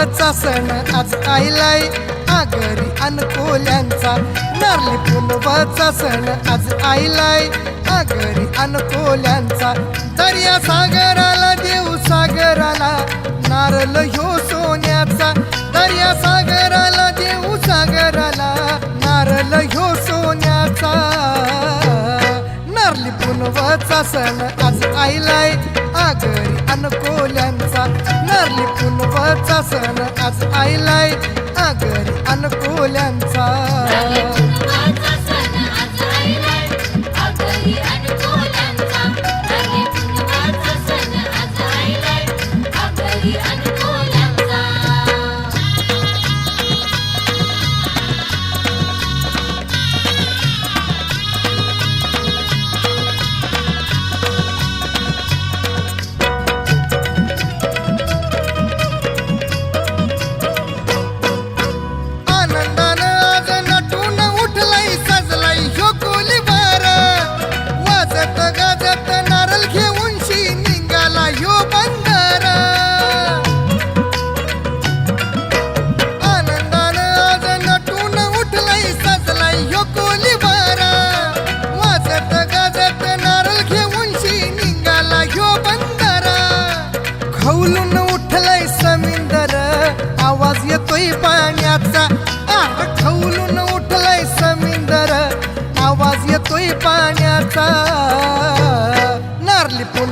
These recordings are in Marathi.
पुनवचा सण आज आईलाय आगरी अनकोल्यांचा नारली पुनवचा सण आज आईलाय आगरी अनकोल्यांचा दर्या सागराला देऊ सागराला नारळ ह्यो सोन्याचा. दर्या सागराला देऊ सागराला नारळ ह्यो सोन्याचा. नारली पुनवाचा सण आज आईलाय आगरी अनकोल्यांचा नारली सण आज आईलाय आगरी अनुकूल्यांचा.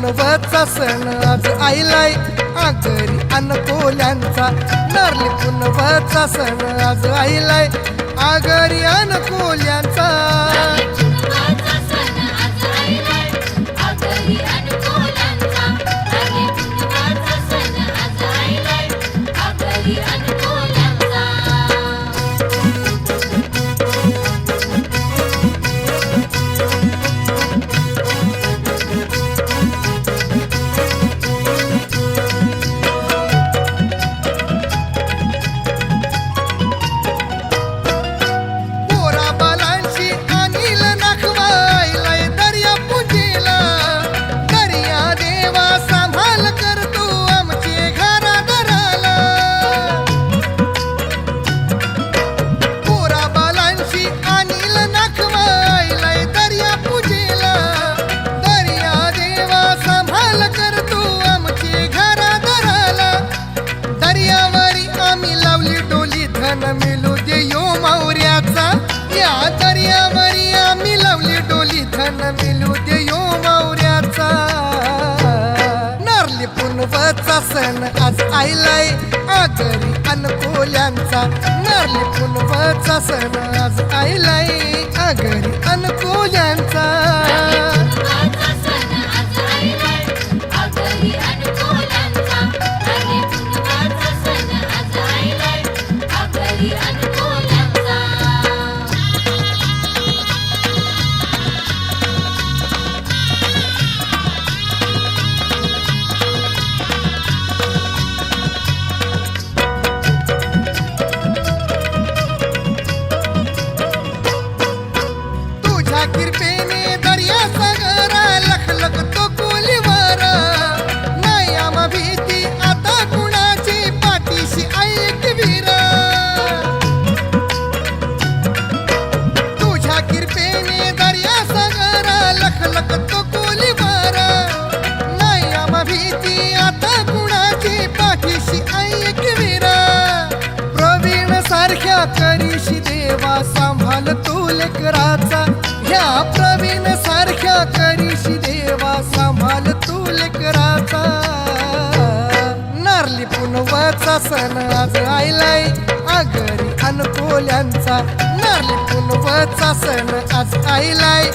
नारली सण आज आईलाय. आगरी अन अनकोल्यांचा नारली पुनवचा सण आज आईलाय. आगरी अन कोल्यांचा सण आज आईलाय आगरी अनकोल्यांचा नारली पुनवचा सण आज आईलाय आगरी अनकोल्यांचा देवा सांभाल तू लेकराचा. ह्या प्रवीण सारख्या करीशी देवा सांभाल तू लेकराचा. नारली पुनवाचा सण आज आईलाय आगरी अनकोल्यांचा. नारली पुनवाचा सण आज आईलाय